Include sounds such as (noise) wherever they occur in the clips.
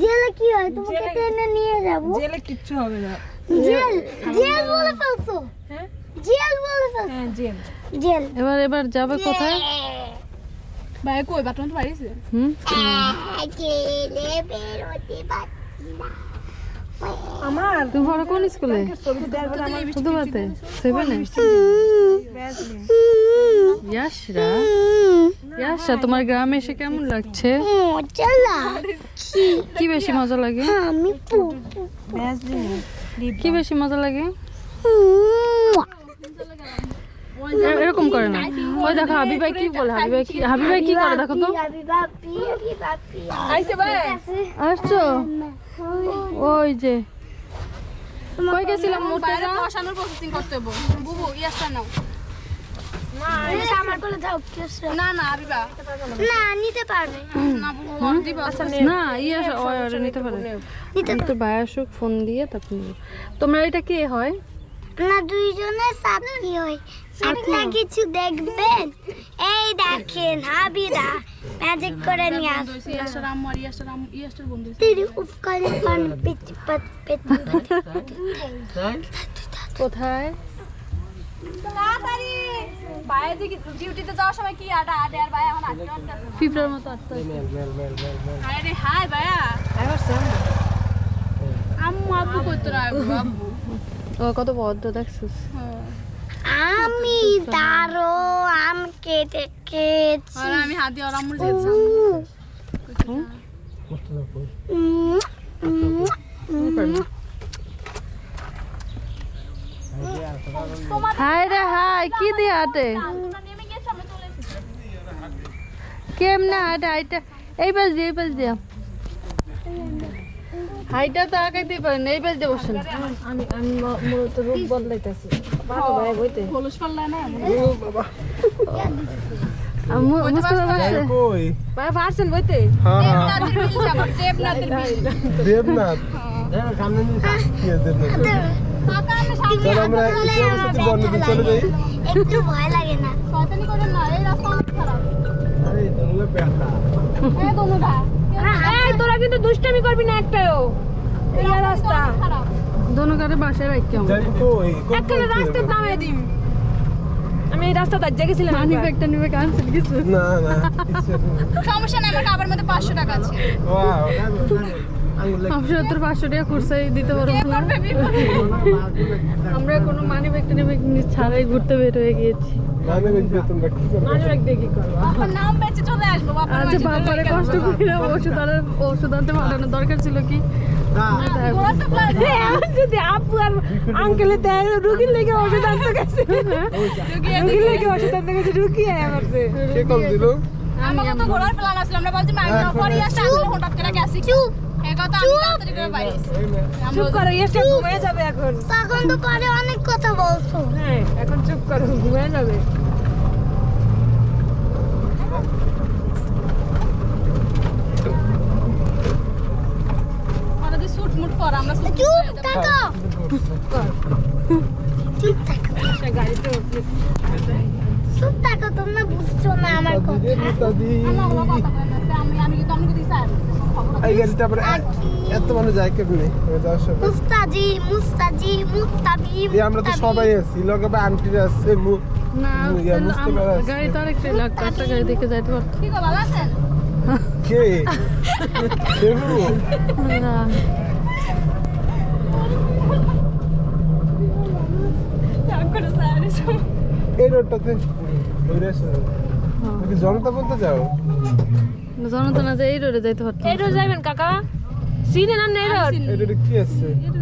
জেলে কি হয়? তোমাকে টেনে নিয়ে যাব। জেলে কিচ্ছু হবে না। জেল জেল বলে ফেলছো? হ্যাঁ? জেল বলে ফেলছো? হ্যাঁ জেল। জেল। এবার এবার যাবে কোথায়? ভাই কই? বাটন তো বাড়িছে হুম? জেলে বেরোতে পারছি না। আমার? তুমি পড়ো কোন স্কুলে? শুধুমাতে সেভেনে? ইয়াসরা? ইয়াসরা তোমার গ্রামে এসে কেমন লাগছে? মজা লাগছে। কি বেশি মজা লাগে? আমি পু কি বেশি মজা লাগে? এরকম করে না। ওই দেখো হাবিবাই কি বলে? হাবিবাই কি হাবিবাই কি করে? দেখো তো। আইছে ভাই আসছো? ওই যে। কই গেছিলাম মোটেরা বসানোর প্রসেসিং করতে হবে। বুবু ইয়াসটা নাও। না না আবিবা না নিতে পারবে। না ইয়ে অর্ডার নিতে পারে। নিতে তো ভাই আসুক ফোন দিয়ে তারপর তোমরা এটা কি হয়? না দুইজনের সাথী হয়। কিছু দেখবেন। এই দেখেন হাবিরা ম্যাজিক করে নিয়ে আসছে। আর বন্ধু তেরি উপকারে পান পিচ পাত পেট। কোথায়? ডিউটিতে যাওয়ার সময় কি আডা আডে আর ভাই এখন আড্ডা আড্ডা পিঁপড়ার মতো আটটা আরে হাই ভাইয়া। আম্মু আব্বু কইতো না আব্বু ও কত ভদ্র দেখছিস? আমি তারও আম কেটে খেয়েছি। আর আমি হাত ওর দিয়েছি হাই রে হাই কি দিয়ে হাঁটে? চলে কেমনে হাঁটে? হাইটা এই পাশ দিয়ে এই পাশ দিয়ে। হাইটা তো আগাইতেই পারেন এই পাশ দিয়ে বসেন। আমি আমি মূলত রূপ বদলাইতেছি। না? হ্যাঁ হ্যাঁ। বিল দেবনাথ? দেবনাথ চল আমরা ইতিহাসে চলে যাই। একটু ভয় লাগে না। শয়তানি করেন না এই রাস্তা অনেক খারাপ। আরে তোমরা বেটা এই দোনোটা এই তোরা কিন্তু দুষ্টামি করবি না একটাও এই রাস্তা। খারাপ। দোনো কারে বাসায় রাখতে কোন একখানে রাস্তা নামাই দিম। আমি এই রাস্তা তার গেছিলাম একবার। ব্যাগটা নিবে কানছেন কিছু না না। সমস্যা নাই আমার কাবার মধ্যে পাঁচশো টাকা আছে। ওয়াও পাঁচশো সত্তর পাঁচশো টাকা খুরসাই দিতে পারব। না আমরা কোনো মানি ব্যাগটা নিবে ছাড়াই ঘুরতে বের হয়ে গিয়েছি। ব্যাগ আচ্ছা গেলাম। কষ্ট করে ওষুধ আনতে পাঠানোর দরকার ছিল কি? এখন যদি আপু আর আঙ্কেলে দেয় রুগীর লেগে ওষুধ আনতে গেছে। রুগীর লেগে ওষুধ আনতে গেছে রুগী আয় আমার সে। কে কল দিল? আমাকে তো ঘোড়ার প্ল্যান আসলে আমরা বলছি আমি পরে আসতে হঠাৎ করে গেছি। চুপ এই কথা আমি তাড়াতাড়ি করে বাইরে এসেছি। চুপ করো এসে ঘুমিয়ে যাবে এখন। তখন তো পরে অনেক কথা বলছো। হ্যাঁ এখন চুপ করো ঘুমিয়ে যাবে। ওরা যে স্যুট মুট পর আমরা স্যুট চুপ থাকো। চুপ থাকো। গাড়িতে উঠলে। চুপ থাকো তোমরা বুঝছ না আমার কথা? আমি আমি আমি স্যার গাড়িটা এত মানুষ যায় কেমনি? মুস্তাজি মুস্তাজি মুস্তাবি এই আমরা তো সবাই আছি লগে বা আন্টিরা আছে মু না পারা। গাড়ি তো আরেকটা একটা গাড়ি দেখে যাইতে পারতো কি গো ভালো আছেন? কে? দেবু না। এই রোডটাতে। জনতা বলতে যাও জনতা না যে এই রোডে যাইতে পারতো এই রোড যাবেন কাকা? সিনে না এই রোড এই রোডে কি আছে এটা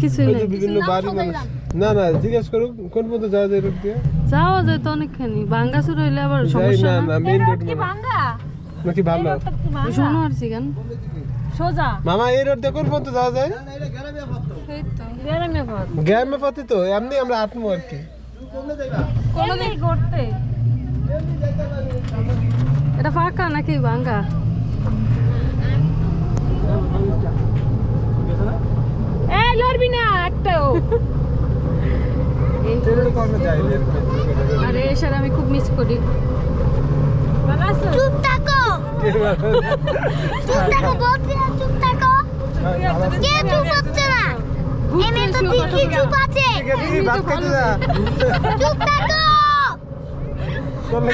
কিছু নেই। বিভিন্ন বাড়ি মানুষ। না না জিজ্ঞেস করুক কোন পর্যন্ত যাওয়া যায় রোড দিয়ে? যাওয়া যায় তো অনেকখানি। ভাঙ্গাচুর হইলে আবার সমস্যা না না? না মেইন রোড কি ভাঙ্গা নাকি ভালো শোনো আর সিগান সোজা। মামা এই রোড দিয়ে কোন পর্যন্ত যাওয়া যায়? বেড়ামে পথ। গ্রামে পথে তো এমনি আমরা আটমো আর কি। করতে এটা ফাঁকা নাকি ভাঙ্গা এই লড়বি না একটাও। আর সার আমি খুব মিস করি। চুপ থাকো। চুপ থাকো বলছি না, চুপ কে চুপ হচ্ছে? না তো ঠিকই চুপ আছে। ঠিক ভাত খেতে যা। চুপ থাকো।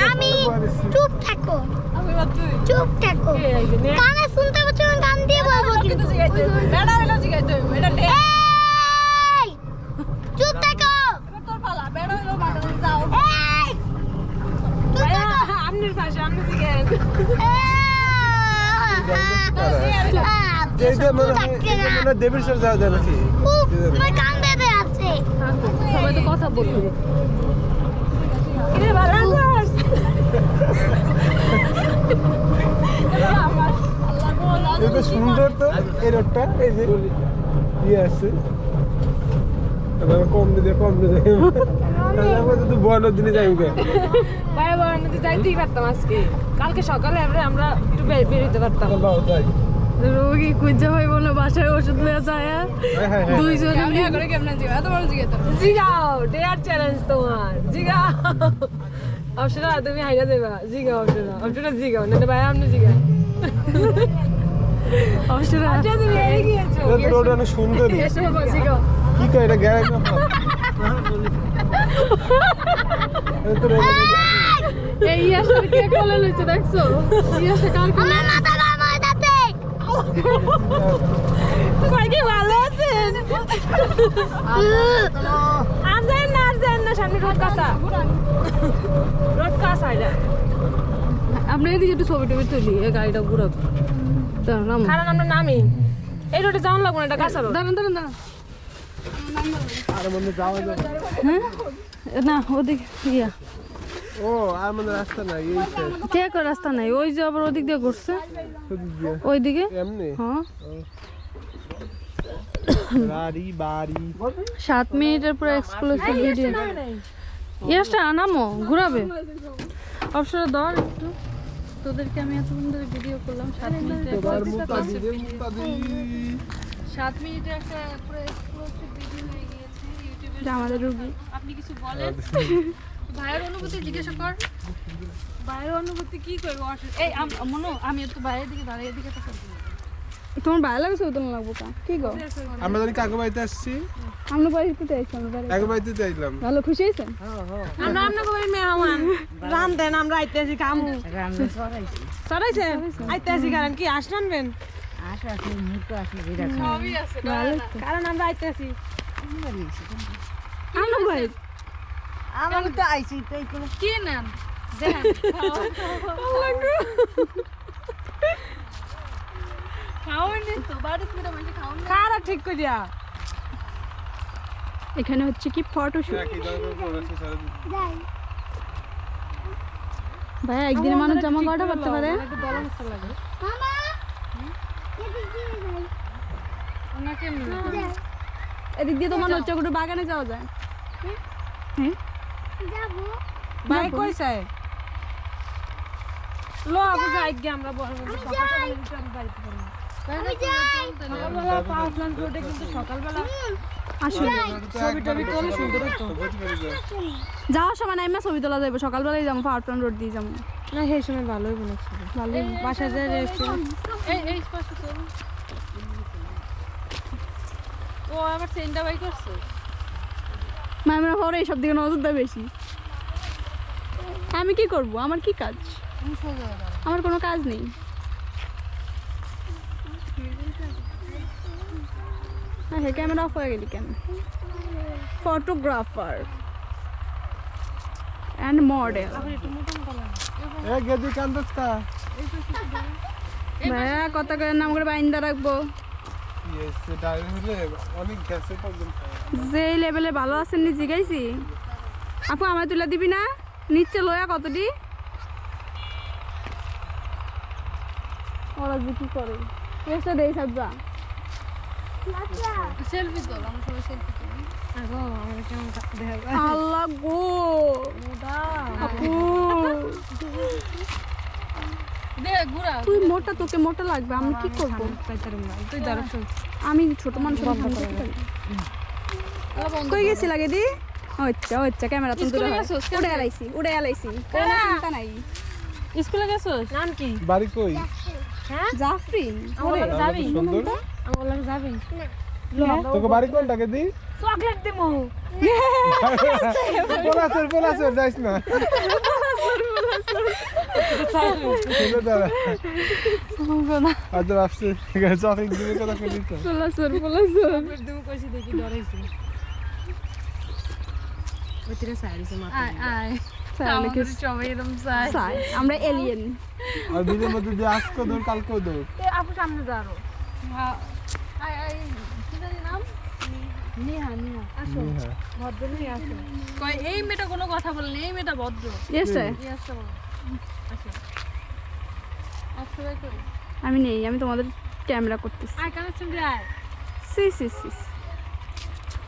আমি চুপ থাকো। আমি চুপ থাকো। কানে শুনতে পাচ্ছ না গান দিয়ে বলব কিন্তু কিন্তু জিগাইতে হবে। বেড়া হইল জিগাইতে হবে। এটা চুপ থাকো। তোর পালা। বেড়া হইল মাঠে যাও। এই! চুপ থাকো। আপনার পাশে আপনি জিগেন এই যে মনে এই যে মনে দেবীর সাথে যাওয়া যায় নাকি? আমার কান বেঁধে আছে। সবাই তো কথা বলবে। কিরে ভালো আছিস এই সুন্দর তো এই রোডটা এই যে ইয়ে আছে। কম দিতে কম আমরা তো বড় দিনে যাই বাইরে বাইরে নদী যাইতেই পারতাম আজকে। কালকে সকালে আমরা আমরা একটু বের বেরোতে পারতাম। রোগী খুঁজে হইব না বাসায় ওষুধ লয়ে যায়। হ্যাঁ হ্যাঁ হ্যাঁ। দুইজন কেমন করে কেমন জিগা এত বড় জিগাও ডেয়ার চ্যালেঞ্জ তোমার। জিগাও। অপশনা তুমি হাইরা দেবা। জিগাও অপশনা অপশনা জিগাও না ভাই আপনি জিগা আচ্ছা তুমি এই গিয়েছো। রোড অনেক সুন্দরই এসো বাবা জিগাও। কি কয় এটা গ্যারেজ না? এটা তো রেল এই ইয়াসের কে কোলে লইছে দেখছ? কার কোলে আমার মাথা গরম হয়ে যাচ্ছে ভাই ভালো আছেন? আর যাই না আর যাই না সামনে রোড কাঁচা। রোড কাঁচা এটা। আমরা এদিকে একটু ছবি টবি তুলি এই গাড়িটা নামো। কারণ আমরা নামি। এই রোডে যাওয়ান লাগবো না এটা কাঁচা রোড। দাঁড়ান দাঁড়ান দাঁড়ান। আর যাওয়া যাবে। হ্যাঁ? না ওদিকে ইয়া। ও আর রাস্তা নাই এই কে কো রাস্তা নাই? ওই যে আবার ওদিক দিয়ে ঘুরছে। এমনি? হ্যাঁ। বাড়ি বাড়ি। সাত মিনিটের পুরো এক্সক্লুসিভ ভিডিও ইয়াসটা নামো ঘুরাবে। অবসর ধর একটু। তোদেরকে আমি এত সুন্দর ভিডিও করলাম সাত মিনিটের সাত মিনিটের একটা পুরো এক্সক্লুসিভ ভিডিও হয়ে গিয়েছে ইউটিউবে আমাদের রুগী। আপনি কিছু বলেন? ভাইয়ের অনুভূতি জিজ্ঞাসা কর। ভাইয়ের অনুভূতি কি করব? এই মনো আমি একটু বাইরের দিকে দাঁড়িয়ে দিকে তোমার ভালো লাগছে তো লাগবো কা? কি গো? আমরা জানি কাকে বাড়িতে আসছি। আমরা বাড়ি কোথায় আইছি আমরা বাড়ি কাকে বাড়িতে চাইলাম ভালো খুশি হয়েছেন? আমরা আপনাকে বাড়ি মেহমান রান দেন আমরা আইতেছি কামু। সরাইছেন? আইতেছি কারণ কি আস রানবেন সবই আছে কারণ আমরা আইতেছি আমরা ভাই কি নাম? খাওয়ানি তো মানে খাওয়ান খারা ঠিক করিয়া। এখানে হচ্ছে কি ফটোশুট কি যাই। ভাই একদিনে মানুষ জামা কাটা করতে পারে। মামা! এদিক দিয়ে তো মনে হচ্ছে একটু বাগানে যাওয়া যায়। যাব ভাই লো আবু যাই। গিয়ে আমরা যাওয়ার সময় না আমরা ছবি তোলা যাব সকালবেলায় যাব পাওয়ার রোড দিয়ে যাব। না সেই সময় ভালোই বলেছিল। ভালোই। বাসায় যায় রেস্টুরেন্ট ও আবার সেন্টা বাই করছে? ম্যামের হরে এইসব দিকে নজর দেয় বেশি। আমি কি করব? আমার কি কাজ? আমার কোনো কাজ নেই। হ্যাঁ ক্যামেরা অফ হয়ে গেলি কেন? ফটোগ্রাফার অ্যান্ড মডেল ভাইয়া কত করে নাম করে বাইন্দা রাখব? অনেক গ্যাসের প্রবলেম যেই লেভেলে ভালো আছেন নি জিগাইছি আপু আমায় তুলে দিবি না? নিচ্ছে লয়া কতটি? ওরা কি করে? এসে দেই আল্লাহ গো! আপু। তুই মোটা তোকে মোটা লাগবে আমি কি করব? আমি ছোট মানুষ কই গেছি লাগে দি? আচ্ছা আচ্ছা ক্যামেরা তুমি দূরে হয়। উড়ে এলাইছি উড়ে এলাইছি কোনো চিন্তা নাই। স্কুলে গেছোস নাম কি? বাড়ি কই? জাফরি যাবি? আমার লাগে যাবি? তোকে বাড়ি কোনটাকে দি? চকলেট দিমু। (laughs) যাইস না? কথা কইছি দেখি ডরাইছি মাথা আয় আমরা এলিয়েন আর দিনের মধ্যে যে আজকে দৌড় কালকেও দৌড় আপু সামনে যাও আয় আয় কি নাম নিহা নিহা আসো ভদ্র নিয়ে আসো কয় এই মেয়েটা কোনো কথা বলেনি এই মেয়েটা ভদ্র এসে ইয়াসটা বলো আসো আসো আমি নেই আমি তোমাদের ক্যামেরা করতেছি. আয় কানেকশন আয় সি সি সি খাও কি ভদ্র দি এই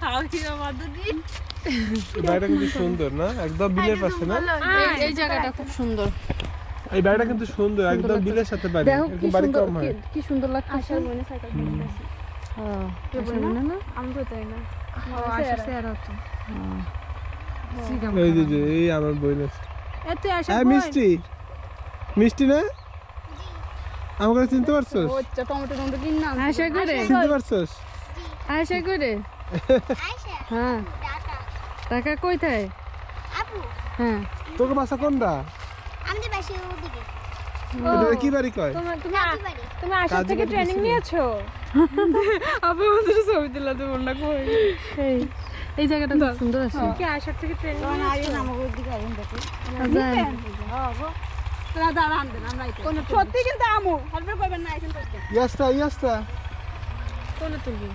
বাড়িটা কিন্তু সুন্দর না? একদম বিলের পাশে না? এই- জায়গাটা খুব সুন্দর। এই বাড়িটা কিন্তু সুন্দর একদম বিলের সাথে বাড়ি এরকম বাড়ি কম হয়। কি- কি সুন্দর লাগছে আসার মনে সাইকেল কিনতেছি হ্যাঁ আশা মনে না? আমি তো তাই না। ও আসে স্যার হচ্ছে এই যে যে এই আমার বই আছে এত আসে হ্যাঁ মিষ্টি। মিষ্টি না? আমাকে চিনতে পারছস? আচ্ছা টমেটো টমেটো কিন না। আশা করে। চিনতে পারছস? আশা করে। হ্যাঁ। টাকা কোথায় আপু। হ্যাঁ। তোকে বাসা কোনটা? আমাদের বাসে ওদিকে। এটা কি বাড়ি কয়? তুমি তুমি তুমি কাজে থেকে ট্রেনিং না। নিয়েছো? আপু আমাদের ছবি দিলা তো মনটা কই এই এই জায়গাটা খুব সুন্দর আছে। কি আসার থেকে ট্রেনিং সত্যি কিন্তু আমু। হেল্প করবেন না এখান থেকে ইয়াসটা ইয়াসটা। কোনে তুলবি